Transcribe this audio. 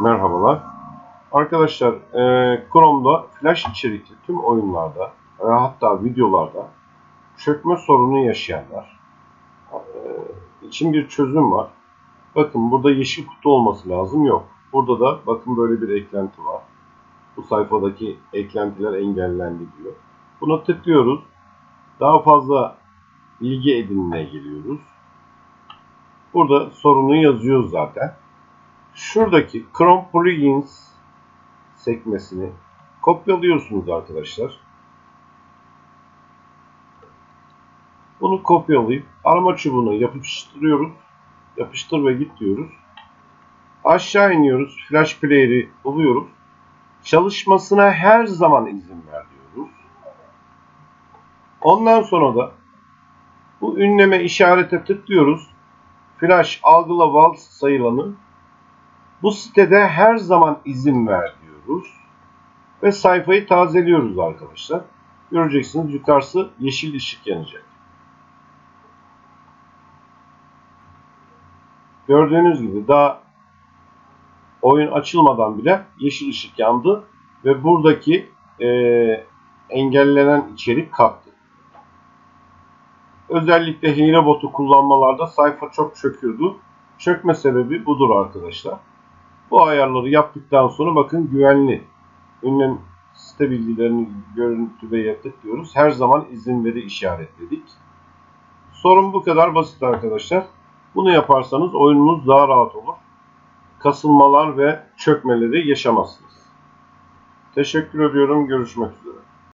Merhabalar. Arkadaşlar, e, Chrome'da flash içerikli tüm oyunlarda ve hatta videolarda çökme sorunu yaşayanlar e, için bir çözüm var. Bakın burada yeşil kutu olması lazım. Yok. Burada da bakın böyle bir eklenti var. Bu sayfadaki eklentiler engellendi diyor. Buna tıklıyoruz. Daha fazla bilgi edinmeye geliyoruz. Burada sorunu yazıyoruz zaten şuradaki Chrome Plugins sekmesini kopyalıyorsunuz arkadaşlar. Bunu kopyalayıp arama çubuğuna yapıştırıyoruz. Yapıştır ve git diyoruz. Aşağı iniyoruz. Flash Player'i buluyoruz. Çalışmasına her zaman izin ver diyoruz. Ondan sonra da bu ünleme işarete tıklıyoruz. Flash algıla val sayılanı bu sitede her zaman izin ver diyoruz. Ve sayfayı tazeliyoruz arkadaşlar. Göreceksiniz yukarısı yeşil ışık yanacak. Gördüğünüz gibi daha oyun açılmadan bile yeşil ışık yandı ve buradaki e, engellenen içerik kalktı. Özellikle hile kullanmalarda sayfa çok çöküyordu. Çökme sebebi budur arkadaşlar. Bu ayarları yaptıktan sonra bakın güvenli. Ünlem site bilgilerini görüntüleye tıklıyoruz. Her zaman izin veri işaretledik. Sorun bu kadar basit arkadaşlar. Bunu yaparsanız oyununuz daha rahat olur. Kasılmalar ve çökmeleri yaşamazsınız. Teşekkür ediyorum. Görüşmek üzere.